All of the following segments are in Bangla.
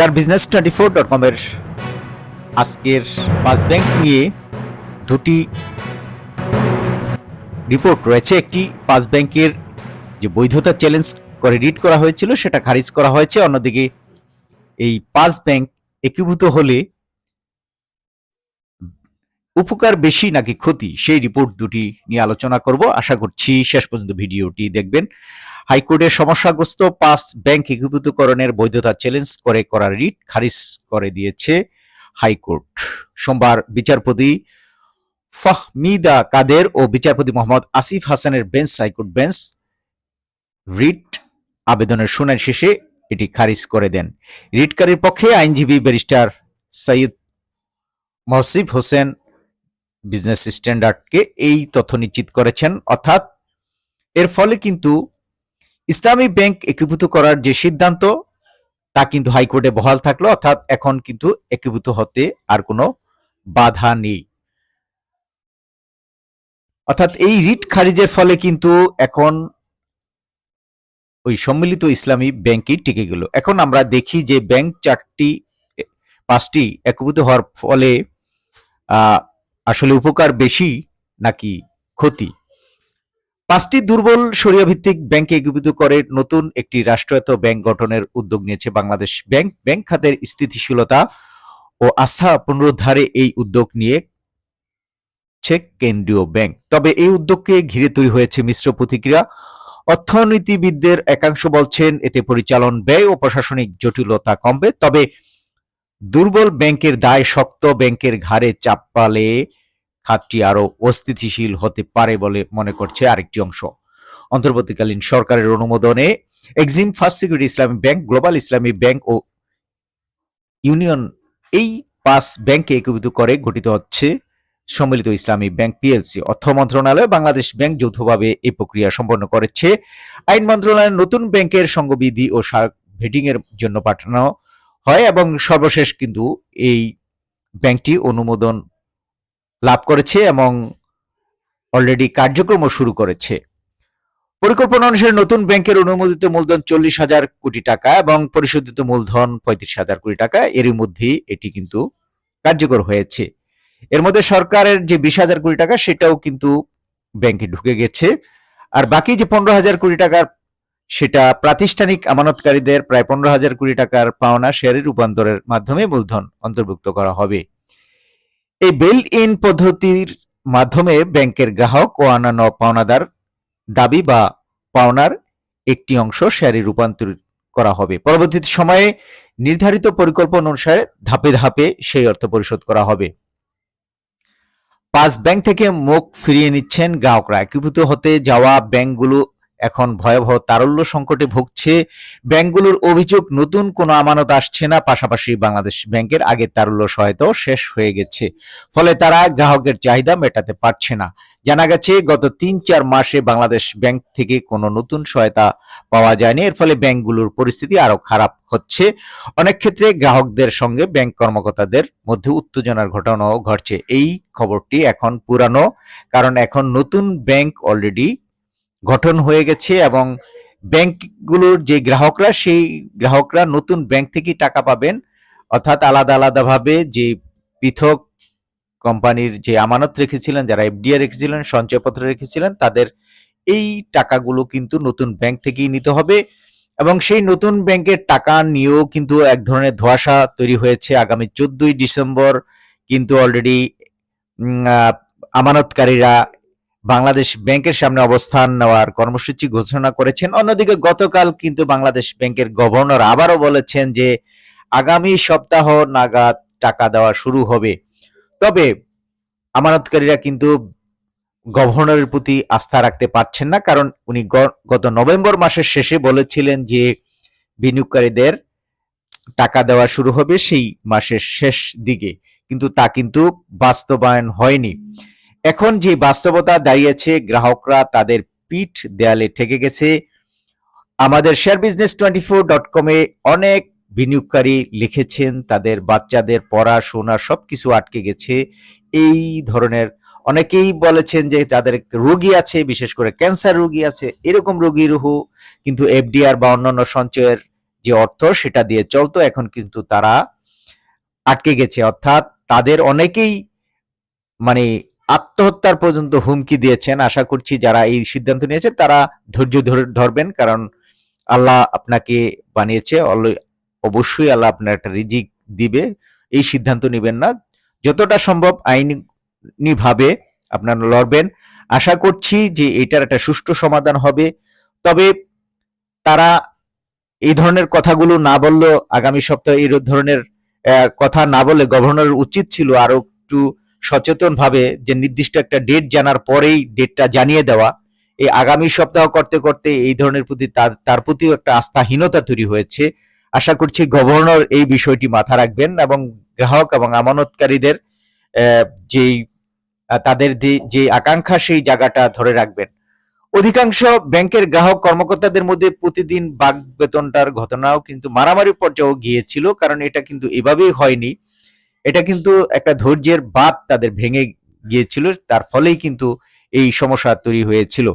Share business twenty four dot কমের আজকের পাঁচ ব্যাংক নিয়ে দুটি রিপোর্ট রয়েছে। একটি পাঁচ ব্যাংকের যে বৈধতা চ্যালেঞ্জ করে রিড করা হয়েছিল, সেটা খারিজ করা হয়েছে। অন্যদিকে এই পাঁচ ব্যাংক একীভূত হলে উপকার বেশি নাকি ক্ষতি? সেই রিপোর্ট দুটি নিয়ে আলোচনা করব। আশা করছি শেষ পর্যন্ত ভিডিওটি দেখবেন। হাইকোর্টের সমস্যাগ্রস্ত পাঁচ ব্যাংক একীভূতকরণের বৈধতা চ্যালেঞ্জ করে করা রিট খারিজ করে দিয়েছে হাইকোর্ট। সোমবার বিচারপতি ফাহমিদা কাদের ও বিচারপতি মোহাম্মদ আসিফ হাসানের বেঞ্চ হাইকোর্ট বেঞ্চ রিট আবেদনের শুনানি শেষে এটি খারিজ করে দেন। রিটকারীর পক্ষে আইনজীবী ব্যারিস্টার সৈয়দ মহসিব হোসেন বিজনেস স্ট্যান্ডার্ডকে এই তথ্য নিশ্চিত করেছেন। অর্থাৎ এর ফলে কিন্তু ইসলামী ব্যাংক একীভূত করার যে সিদ্ধান্ত, তা কিন্তু হাইকোর্টে বহাল থাকল। অর্থাৎ এখন কিন্তু একীভূত হতে আর কোনো বাধা নেই। অর্থাৎ এই রিট খারিজের ফলে কিন্তু এখন ওই সম্মিলিত ইসলামী ব্যাংকই টিকে গেল। এখন আমরা দেখি যে ব্যাংক চারটি, পাঁচটি একীভূত হওয়ার ফলে আসলে উপকার বেশি নাকি ক্ষতি? পাঁচটি দুর্বল সরিয়া ভিত্তিক ব্যাংকে একীভূত করে নতুন একটি রাষ্ট্রায়ত্ত ব্যাংক গঠনের উদ্যোগ নিয়েছে বাংলাদেশ ব্যাংক। ব্যাংক খাতের স্থিতিশীলতা ও আস্থা পুনরুদ্ধারে এই উদ্যোগ নিয়ে কেন্দ্রীয় ব্যাংক। তবে এই উদ্যোগকে ঘিরে তৈরি হয়েছে মিশ্র প্রতিক্রিয়া। অর্থনীতিবিদদের একাংশ বলছেন, এতে পরিচালন ব্যয় ও প্রশাসনিক জটিলতা কমবে। তবে দুর্বল ব্যাংকের দায় শক্ত ব্যাংকের ঘাড়ে চাপালে খাতটি আরও অস্থিতিশীল হতে পারে বলে মনে করছে আরেকটি অংশ। অন্তর্বর্তীকালীন সরকারের অনুমোদনে Exim first security Islami bank, global Islami bank ও ইউনিয়ন এই পাঁচ ব্যাংকে একীভূত করে গঠিত হচ্ছে সম্মিলিত ইসলামী ব্যাংক পিএলসি। অর্থ মন্ত্রণালয় বাংলাদেশ ব্যাংক যৌথভাবে এই প্রক্রিয়া সম্পন্ন করেছে। আইন মন্ত্রণালয়ের নতুন ব্যাংকের সংঘবিধি ও ভেটিং এর জন্য পাঠানো হয় এবং সর্বশেষ কিন্তু এই ব্যাংকটি অনুমোদন লাভ করেছে এবং অলরেডি কার্যক্রমও শুরু করেছে। পরিকল্পনা অনুসারে নতুন ব্যাংকের অনুমোদিত মূলধন চল্লিশ হাজার কোটি টাকা এবং পরিশোধিত মূলধন পঁয়ত্রিশ হাজার কোটি টাকা, এরই মধ্যেই এটি কিন্তু কার্যকর হয়েছে। এর মধ্যে সরকারের যে বিশ হাজার কোটি টাকা, সেটাও কিন্তু ব্যাংকে ঢুকে গেছে। আর বাকি যে পনেরো হাজার কোটি টাকার সেটা প্রাতিষ্ঠানিক আমানতকারীদের প্রায় পনেরো হাজার কোটি টাকার পাওনা শেয়ারের রূপান্তরের মাধ্যমে মূলধন অন্তর্ভুক্ত করা হবে। এই বেল ইন পদ্ধতির মাধ্যমে ব্যাংকের গ্রাহক ও অন্যান্য পাওনাদার দাবি বা পাওনার একটি অংশ শেয়ারে রূপান্তরিত করা হবে। পরবর্তী সময়ে নির্ধারিত পরিকল্পনা অনুসারে ধাপে ধাপে সেই অর্থ পরিশোধ করা হবে। পাঁচ ব্যাংক থেকে মুখ ফিরিয়ে নিচ্ছেন গ্রাহকরা। একীভূত হতে যাওয়া ব্যাংকগুলো এখন ভয়াবহ তারল্য সংকটে ভুগছে ব্যাংকগুলোর অভিযোগ, নতুন কোনো আমানত আসছে না। পাশাপাশি বাংলাদেশ ব্যাংকের আগে তারল্য সহায়তাও শেষ হয়ে গেছে। ফলে তারা গ্রাহকের চাহিদা মেটাতে পারছে না। জানা গেছে, গত তিন চার মাসে বাংলাদেশ ব্যাংক থেকে কোনো নতুন সহায়তা পাওয়া যায়নি। এর ফলে ব্যাংকগুলোর পরিস্থিতি আরও খারাপ হচ্ছে। অনেক ক্ষেত্রে গ্রাহকদের সঙ্গে ব্যাংক কর্মকর্তাদের মধ্যে উত্তেজনার ঘটনাও ঘটছে। এই খবরটি এখন পুরানো, কারণ এখন নতুন ব্যাংক অলরেডি গঠন হয়ে গেছে এবং ব্যাংকগুলোর যে গ্রাহকরা, সেই গ্রাহকরা নতুন ব্যাংক থেকেই টাকা পাবেন। অর্থাৎ আলাদা আলাদাভাবে যে পৃথক কোম্পানির যে আমানত রেখেছিলেন, যারা এফডিআর রেখেছিলেন, সঞ্চয়পত্র রেখেছিলেন, তাদের এই টাকাগুলো কিন্তু নতুন ব্যাংক থেকেই নিতে হবে। এবং সেই নতুন ব্যাংকের টাকা নিয়েও কিন্তু এক ধরনের ধোঁয়াশা তৈরি হয়েছে। আগামী চোদ্দই ডিসেম্বর কিন্তু অলরেডি আমানতকারীরা বাংলাদেশ ব্যাংকের সামনে অবস্থান নেওয়ার কর্মসূচি ঘোষণা করেছেন। অন্যদিকে গতকাল কিন্তু বাংলাদেশ ব্যাংকের গভর্নর আবারও বলেছেন যে আগামী সপ্তাহ নাগাদ টাকা দেওয়া শুরু হবে। তবে আমানতকারীরা কিন্তু গভর্নরের প্রতি আস্থা রাখতে পারছেন না, কারণ উনি গত নভেম্বর মাসের শেষে বলেছিলেন যে বিনিয়োগকারীদের টাকা দেওয়া শুরু হবে সেই মাসের শেষ দিকে। কিন্তু তা কিন্তু বাস্তবায়ন হয়নি। এখন যে বাস্তবতা দাঁড়িয়েছে, গ্রাহকরা তাদের পিঠ দেয়ালে ঠেকে গেছে। আমাদের share business twenty four dot কমে অনেক বিনিয়োগকারী লিখেছেন, তাদের বাচ্চাদের পড়াশোনা সব কিছু আটকে গেছে। এই ধরনের অনেকেই বলেছেন যে তাদের রোগী আছে, বিশেষ করে ক্যান্সার রোগী আছে, এরকম রোগীর হু কিন্তু এফডিআর বা অন্যান্য সঞ্চয়ের যে অর্থ সেটা দিয়ে চলতো, এখন কিন্তু তারা আটকে গেছে। অর্থাৎ তাদের অনেকেই মানে আত্মহত্যার পর্যন্ত হুমকি দিয়েছেন। আশা করছি যারা এই সিদ্ধান্ত নিয়েছে, তারা ধৈর্য ধরে ধরবেন, কারণ আল্লাহ আপনাকে বানিয়েছে। অবশ্যই আল্লাহ আপনার একটা রিজিক দিবে। এই সিদ্ধান্ত নেবেন না। যতটা সম্ভব আইনি ভাবে আপনারা লড়বেন। আশা করছি যে এটার একটা সুষ্ঠু সমাধান হবে। তবে তারা এই ধরনের কথাগুলো না বললেও আগামী সপ্তাহে এই ধরনের কথা না বলে গভর্নরের উচিত ছিল আরও একটু সচেতন ভাবে যে নির্দিষ্ট একটা ডেট জানার পরেই ডেটটা জানিয়ে দেওয়া, এই আগামী সপ্তাহ করতে করতে এই ধরনের প্রতি তার তার প্রতিও একটা আস্থাহীনতা তৈরি হয়েছে। আশা করছি গভর্নর এই বিষয়টি মাথা রাখবেন এবং গ্রাহক এবং আমানতকারীদের যেই তাদের যে- আকাঙ্ক্ষা সেই জায়গাটা ধরে রাখবেন। অধিকাংশ ব্যাংকের গ্রাহক কর্মকর্তাদের মধ্যে প্রতিদিন বাগ বেতনটার ঘটনাও কিন্তু মারামারি পর্যায়েও গিয়েছিল, কারণ এটা কিন্তু এভাবেই হয়নি। এটা কিন্তু একটা ধৈর্যের বাদ তাদের ভেঙে গিয়েছিল, তার ফলেই কিন্তু এই সমস্যা তৈরি হয়েছিল।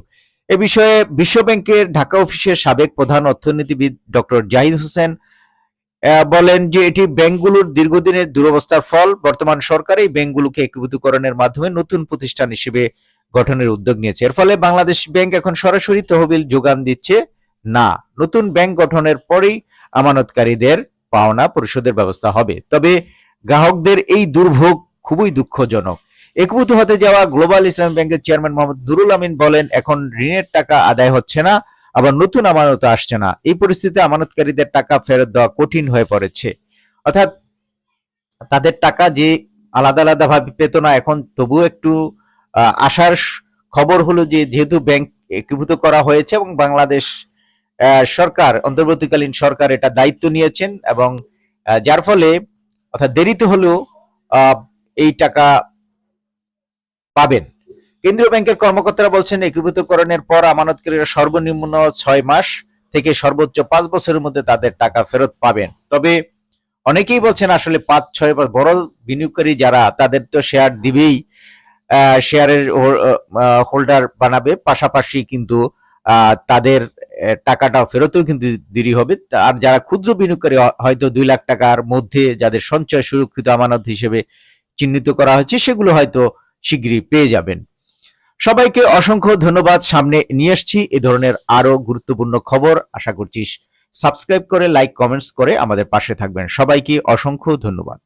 এ বিষয়ে বিশ্ব ব্যাংকের ঢাকা অফিসের সাবেক প্রধান অর্থনীতিবিদ ডক্টর জাহিদ হোসেন বলেন যে এটি ব্যাংকগুলোর দীর্ঘদিনের দুরবস্থার ফল। বর্তমান সরকার এই ব্যাংকগুলোকে একীভূতকরণের মাধ্যমে নতুন প্রতিষ্ঠান হিসেবে গঠনের উদ্যোগ নিয়েছে। এর ফলে বাংলাদেশ ব্যাংক এখন সরাসরি তহবিল যোগান দিচ্ছে না। নতুন ব্যাংক গঠনের পরেই আমানতকারীদের পাওনা পরিশোধের ব্যবস্থা হবে। তবে গ্রাহকদের এই দুর্ভোগ খুবই দুঃখজনক। একীভূত হতে যাওয়া গ্লোবাল ইসলাম ব্যাংকের চেয়ারম্যান মোহাম্মদ নুরুল আমিন বলেন, এখন ঋণের টাকা আদায় হচ্ছে না, আবার নতুন আমানত আসছে না। এই পরিস্থিতিতে আমানতকারীদের টাকা ফেরত দেওয়া কঠিন হয়ে পড়েছে। অর্থাৎ তাদের টাকা যে আলাদা আলাদা ভাবে পেত না, এখন তবুও একটু আসার খবর হলো যে যেহেতু ব্যাংক একীভূত করা হয়েছে এবং বাংলাদেশ সরকার, অন্তর্বর্তীকালীন সরকার এটা দায়িত্ব নিয়েছেন এবং যার ফলে অর্থাৎ দেরিতে হলেও এই টাকা পাবেন। কেন্দ্রীয় ব্যাংকের কর্মকর্তারা বলছেন, একীভূতকরণের পর আমানতকারীরা সর্বনিম্ন ছয় মাস থেকে সর্বোচ্চ পাঁচ বছরের মধ্যে তাদের টাকা ফেরত পাবেন। তবে অনেকেই বলছেন, আসলে পাঁচ, ছয় বছর বড় বিনিয়োগকারী যারা, তাদের তো শেয়ার দিবেই শেয়ারের হোল্ডার বানাবে। পাশাপাশি কিন্তু তাদের আহ, টাকাটাও ফেরতেও কিন্তু দেরি হবে। আর যারা ক্ষুদ্র বিনিয়োগকারী হয়তো দুই লাখ টাকার মধ্যে যাদের সঞ্চয় সুরক্ষিত আমানত হিসেবে চিহ্নিত করা হয়েছে সেগুলো হয়তো শীঘ্রই পেয়ে যাবেন। সবাইকে অসংখ্য ধন্যবাদ। সামনে নিয়ে এসছি এ ধরনের আরও গুরুত্বপূর্ণ খবর। আশা করছি সাবস্ক্রাইব করে লাইক কমেন্টস করে আমাদের পাশে থাকবেন। সবাইকে অসংখ্য ধন্যবাদ।